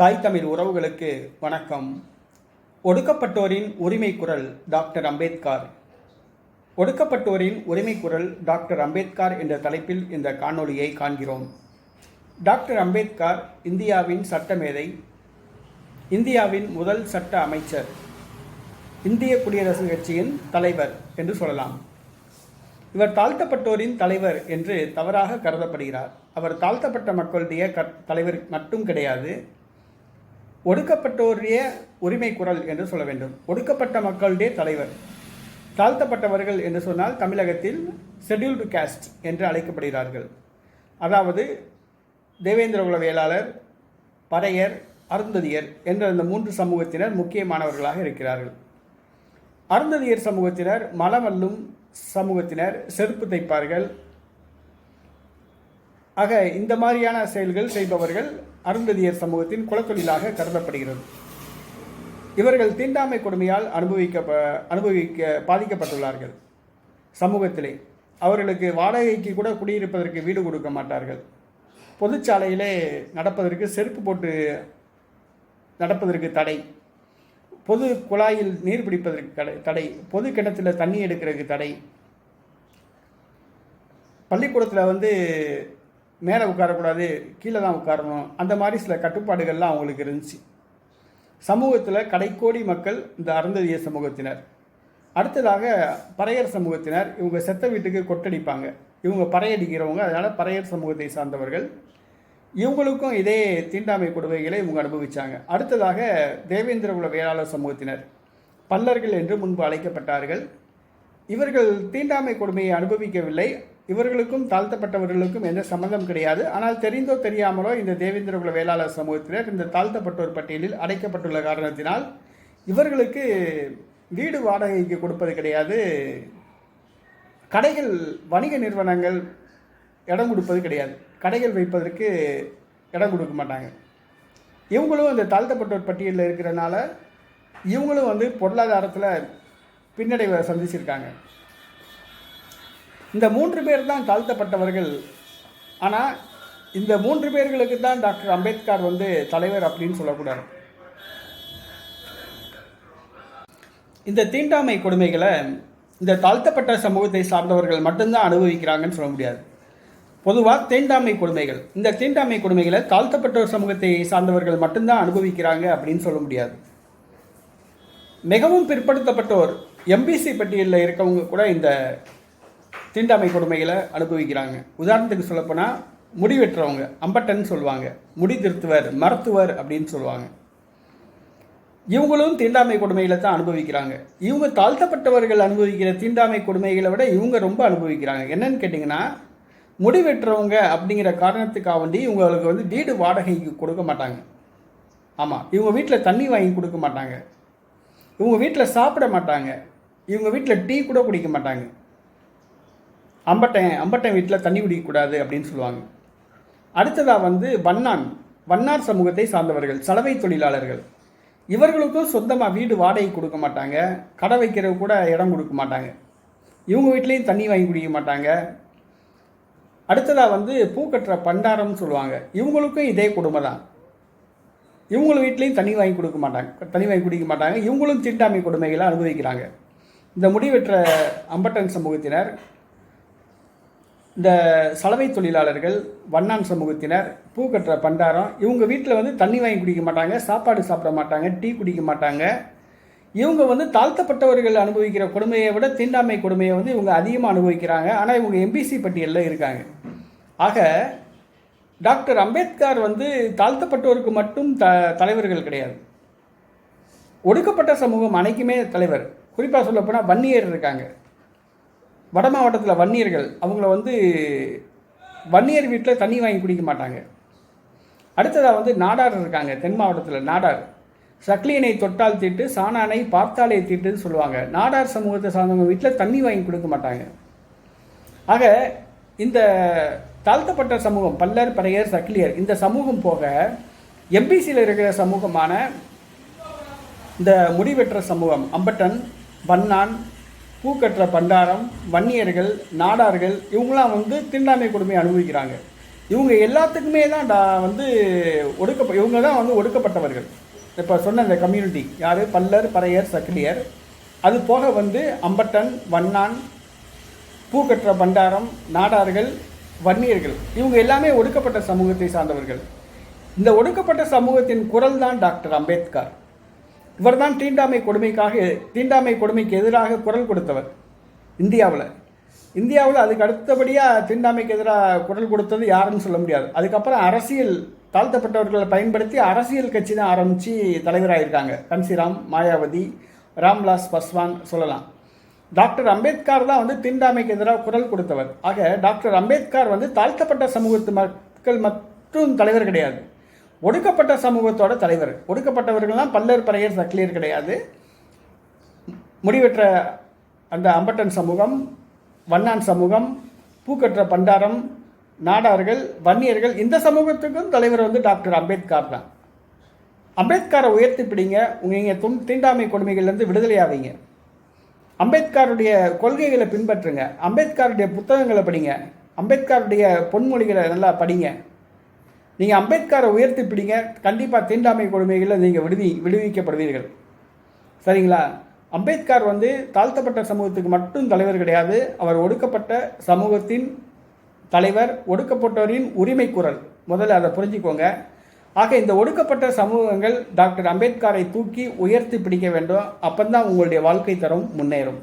தாய் தமிழ் உறவுகளுக்கு வணக்கம். ஒடுக்கப்பட்டோரின் உரிமை குரல் டாக்டர் அம்பேத்கர். ஒடுக்கப்பட்டோரின் உரிமை குரல் டாக்டர் அம்பேத்கர் என்ற தலைப்பில் இந்த காணொளியை காண்கிறோம். டாக்டர் அம்பேத்கர் இந்தியாவின் சட்டமேதை இந்தியாவின் முதல் சட்ட அமைச்சர் இந்திய குடியரசு கட்சியின் தலைவர் என்று சொல்லலாம். இவர் தாழ்த்தப்பட்டோரின் தலைவர் என்று தவறாக கருதப்படுகிறார். அவர் தாழ்த்தப்பட்ட மக்களுடைய க தலைவர் மட்டும் கிடையாது ஒடுக்கப்பட்டோருடைய உரிமை குரல் என்று சொல்ல வேண்டும். ஒடுக்கப்பட்ட மக்களுடைய தலைவர். தாழ்த்தப்பட்டவர்கள் என்று சொன்னால் தமிழகத்தில் ஷெட்யூல்டு காஸ்ட் என்று அழைக்கப்படுகிறார்கள். அதாவது தேவேந்திரகுல வேளாளர் பறையர் அருந்ததியர் என்ற இந்த மூன்று சமூகத்தினர் முக்கியமானவர்களாக இருக்கிறார்கள். அருந்ததியர் சமூகத்தினர் மலமல்லும் சமூகத்தினர் செருப்பு தைப்பார்கள் ஆக இந்த மாதிரியான செயல்கள் செய்பவர்கள் அருந்ததியர் சமூகத்தின் குலத்தொழிலாக கருதப்படுகிறது. இவர்கள் தீண்டாமை கொடுமையால் அனுபவிக்க அனுபவிக்க பாதிக்கப்பட்டுள்ளார்கள். சமூகத்திலே அவர்களுக்கு வாடகைக்கு கூட குடியிருப்பதற்கு வீடு கொடுக்க மாட்டார்கள். பொதுச்சாலையிலே நடப்பதற்கு செருப்பு போட்டு நடப்பதற்கு தடை. பொது குழாயில் நீர் பிடிப்பதற்கு தடை தடை. பொது கிணத்துல தண்ணி எடுக்கிறதுக்கு தடை. பள்ளிக்கூடத்தில் வந்து மேலே உட்காரக்கூடாது கீழே தான் உட்காரணும். அந்த மாதிரி சில கட்டுப்பாடுகள்லாம் அவங்களுக்கு இருந்துச்சு. சமூகத்தில் கடைக்கோடி மக்கள் இந்த அருந்ததிய சமூகத்தினர். அடுத்ததாக பறையர் சமூகத்தினர் இவங்க செத்த வீட்டுக்கு கொட்டடிப்பாங்க. இவங்க பறையடிக்கிறவங்க அதனால் பறையர் சமூகத்தை சார்ந்தவர்கள். இவங்களுக்கும் இதே தீண்டாமை கொடுமைகளை இவங்க அனுபவித்தாங்க அடுத்ததாக தேவேந்திரகுல வேளாளர் சமூகத்தினர். பல்லர்கள் என்று முன்பு அழைக்கப்பட்டார்கள். இவர்கள் தீண்டாமை கொடுமையை அனுபவிக்கவில்லை. இவர்களுக்கும் தாழ்த்தப்பட்டவர்களுக்கும் எந்த சம்மந்தம் கிடையாது. ஆனால் தெரிந்தோ தெரியாமலோ இந்த தேவேந்திரகுல வேளாளர் சமூகத்தினர் இந்த தாழ்த்தப்பட்டோர் பட்டியலில் அடைக்கப்பட்டுள்ள காரணத்தினால் இவர்களுக்கு வீடு வாடகைக்கு கொடுப்பது கிடையாது. கடைகள் வணிக நிறுவனங்கள் இடம் கொடுப்பது கிடையாது. கடைகள் வைப்பதற்கு இடம் கொடுக்க மாட்டாங்க. இவங்களும் இந்த தாழ்த்தப்பட்டோர் பட்டியலில் இருக்கிறனால இவங்களும் வந்து பொருளாதாரத்தில் பின்னடைவை சந்திச்சிருக்காங்க. இந்த மூன்று பேர் தான் தாழ்த்தப்பட்டவர்கள். ஆனால் இந்த மூன்று பேர்களுக்கு தான் டாக்டர் அம்பேத்கர் வந்து தலைவர் அப்படின்னு சொல்லக்கூடாது. இந்த தீண்டாமை கொடுமைகளை இந்த தாழ்த்தப்பட்ட சமூகத்தை சார்ந்தவர்கள் மட்டும்தான் அனுபவிக்கிறாங்கன்னு சொல்ல முடியாது. பொதுவாக தீண்டாமை கொடுமைகள். இந்த தீண்டாமை கொடுமைகளை தாழ்த்தப்பட்டோர் சமூகத்தை சார்ந்தவர்கள் மட்டும்தான் அனுபவிக்கிறாங்க அப்படின்னு சொல்ல முடியாது. மிகவும் பிற்படுத்தப்பட்டோர் எம்பிசி பட்டியலில் இருக்கவங்க கூட இந்த தீண்டாமை கொடுமைகளை அனுபவிக்கிறாங்க. உதாரணத்துக்கு சொல்லப்போனால் முடி வெட்டுறவங்க அம்பட்டன் சொல்லுவாங்க. முடி திருத்துவர் மருத்துவர் அப்படின்னு சொல்லுவாங்க. இவங்களும் தீண்டாமை கொடுமைகளை தான் அனுபவிக்கிறாங்க. இவங்க தாழ்த்தப்பட்டவர்கள் அனுபவிக்கிற தீண்டாமை கொடுமைகளை விட இவங்க ரொம்ப அனுபவிக்கிறாங்க. என்னன்னு கேட்டிங்கன்னா முடி வெட்டுறவங்க அப்படிங்கிற காரணத்துக்காக வேண்டி இவங்களுக்கு வந்து வீடு வாடகைக்கு கொடுக்க மாட்டாங்க. ஆமாம் இவங்க வீட்டில் தண்ணி வாங்கி கொடுக்க மாட்டாங்க. இவங்க வீட்டில் சாப்பிட மாட்டாங்க. இவங்க வீட்டில் டீ கூட குடிக்க மாட்டாங்க. அம்பட்டன் அம்பட்டன் வீட்டில் தண்ணி குடிக்கக்கூடாது அப்படின்னு சொல்லுவாங்க. அடுத்ததாக வந்து வண்ணான். வண்ணார் சமூகத்தை சார்ந்தவர்கள் சலவை தொழிலாளர்கள். இவர்களுக்கும் சொந்தமாக வீடு வாடகை கொடுக்க மாட்டாங்க. கடை வைக்கிறது கூட இடம் கொடுக்க மாட்டாங்க. இவங்க வீட்லேயும் தண்ணி வாங்கி குடிக்க மாட்டாங்க. அடுத்ததாக வந்து பூக்கட்டுற பண்டாரம்னு சொல்லுவாங்க. இவங்களுக்கும் இதே குடும்பம் தான். இவங்க வீட்லேயும் தண்ணி வாங்கி கொடுக்க மாட்டாங்க. தண்ணி வாங்கி குடிக்க மாட்டாங்க. இவங்களும் தீண்டாமை கொடுமைகளை அனுபவிக்கிறாங்க. இந்த முடிவெற்ற அம்பட்டன் சமூகத்தினர் இந்த சலவை தொழிலாளர்கள் வண்ணான் சமூகத்தினர் பூ கட்டுற பண்டாரம் இவங்க வீட்டில் வந்து தண்ணி வாங்கி குடிக்க மாட்டாங்க சாப்பாடு சாப்பிட மாட்டாங்க டீ குடிக்க மாட்டாங்க. இவங்க வந்து தாழ்த்தப்பட்டவர்கள் அனுபவிக்கிற கொடுமையை விட தீண்டாமை கொடுமையை வந்து இவங்க அதிகமாக அனுபவிக்கிறாங்க. ஆனால் இவங்க எம்பிசி பட்டியலில் இருக்காங்க. ஆக டாக்டர் அம்பேத்கர் வந்து தாழ்த்தப்பட்டோருக்கு மட்டும் த தலைவர்கள் கிடையாது. ஒடுக்கப்பட்ட சமூகம் அனைக்குமே தலைவர். குறிப்பாக சொல்லப்போனால் வன்னியர் இருக்காங்க. வட மாவட்டத்தில் வன்னியர்கள் அவங்கள வந்து வன்னியர் வீட்டில் தண்ணி வாங்கி குடிக்க மாட்டாங்க. அடுத்ததாக வந்து நாடார் இருக்காங்க தென் மாவட்டத்தில் நாடார். சக்லியனை தொட்டால் தீட்டு சாணானை பார்த்தாலே தீட்டுன்னு சொல்லுவாங்க. நாடார் சமூகத்தை சார்ந்தவங்க வீட்டில் தண்ணி வாங்கி கொடுக்க மாட்டாங்க. ஆக இந்த தாழ்த்தப்பட்ட சமூகம் பல்லர் பறையர் சக்லியர் இந்த சமூகம் போக எம்பிசியில் இருக்கிற சமூகமான இந்த முடிவெற்ற சமூகம் அம்பட்டன் வண்ணான் பூக்கற்ற பண்டாரம் வன்னியர்கள் நாடார்கள் இவங்களாம் வந்து திண்டாமை கொடுமை அனுபவிக்கிறாங்க. இவங்க எல்லாத்துக்குமே தான் டா- வந்து ஒடுக்க இவங்க தான் வந்து ஒடுக்கப்பட்டவர்கள். இப்போ சொன்ன இந்த கம்யூனிட்டி யார்? பல்லர் பறையர் சக்கிலியர். அது போக வந்து அம்பட்டன் வண்ணான் பூக்கற்ற பண்டாரம் நாடார்கள் வன்னியர்கள். இவங்க எல்லாமே ஒடுக்கப்பட்ட சமூகத்தை சார்ந்தவர்கள். இந்த ஒடுக்கப்பட்ட சமூகத்தின் குரல் தான் டாக்டர் அம்பேத்கர். இவர்தான் தீண்டாமை கொடுமைக்காக தீண்டாமை கொடுமைக்கு எதிராக குரல் கொடுத்தவர். இந்தியாவில். இந்தியாவில் அதுக்கு அடுத்தபடியாக தீண்டாமைக்கு எதிராக குரல் கொடுத்தது யாருன்னு சொல்ல முடியாது. அதுக்கப்புறம் அரசியல் தாழ்த்தப்பட்டவர்களை பயன்படுத்தி அரசியல் கட்சி தான் ஆரம்பித்து தலைவராகிருக்காங்க கன்சிராம் மாயாவதி ராம்விலாஸ் பஸ்வான் சொல்லலாம். டாக்டர் அம்பேத்கர் தான் வந்து தீண்டாமைக்கு எதிராக குரல் கொடுத்தவர். ஆக டாக்டர் அம்பேத்கர் வந்து தாழ்த்தப்பட்ட சமூகத்து மக்கள் மற்றும் தலைவர் கிடையாது. ஒடுக்கப்பட்ட சமூகத்தோட தலைவர். ஒடுக்கப்பட்டவர்கள்லாம் பல்லர் பறையர் சக்லியர் கிடையாது. முடிவெற்ற அந்த அம்பட்டன் சமூகம் வண்ணான் சமூகம் பூக்கற்ற பண்டாரம் நாடார்கள் வன்னியர்கள் இந்த சமூகத்துக்கும் தலைவர் வந்து டாக்டர் அம்பேத்கர் தான். அம்பேத்கரை உயர்த்தி பிடிங்க நீங்கள் தும் தீண்டாமை கொடுமைகள்லேருந்து விடுதலையாவீங்க. அம்பேத்கருடைய கொள்கைகளை பின்பற்றுங்க. அம்பேத்கருடைய புத்தகங்களை படிங்க. அம்பேத்கருடைய பொன்மொழிகளை நல்லா படிங்க. நீங்கள் அம்பேத்கரை உயர்த்தி பிடிங்க கண்டிப்பாக தீண்டாமை கொடுமைகளில் நீங்கள் விடுவி விடுவிக்கப்படுவீர்கள். சரிங்களா? அம்பேத்கர் வந்து தாழ்த்தப்பட்ட சமூகத்துக்கு மட்டும் தலைவர் கிடையாது அவர் ஒடுக்கப்பட்ட சமூகத்தின் தலைவர் ஒடுக்கப்பட்டோரின் உரிமை குரல். முதல்ல அதை புரிஞ்சுக்கோங்க. ஆக இந்த ஒடுக்கப்பட்ட சமூகங்கள் டாக்டர் அம்பேத்கரை தூக்கி உயர்த்தி பிடிக்க வேண்டும். அப்பந்தான் உங்களுடைய வாழ்க்கை தரம் முன்னேறும்.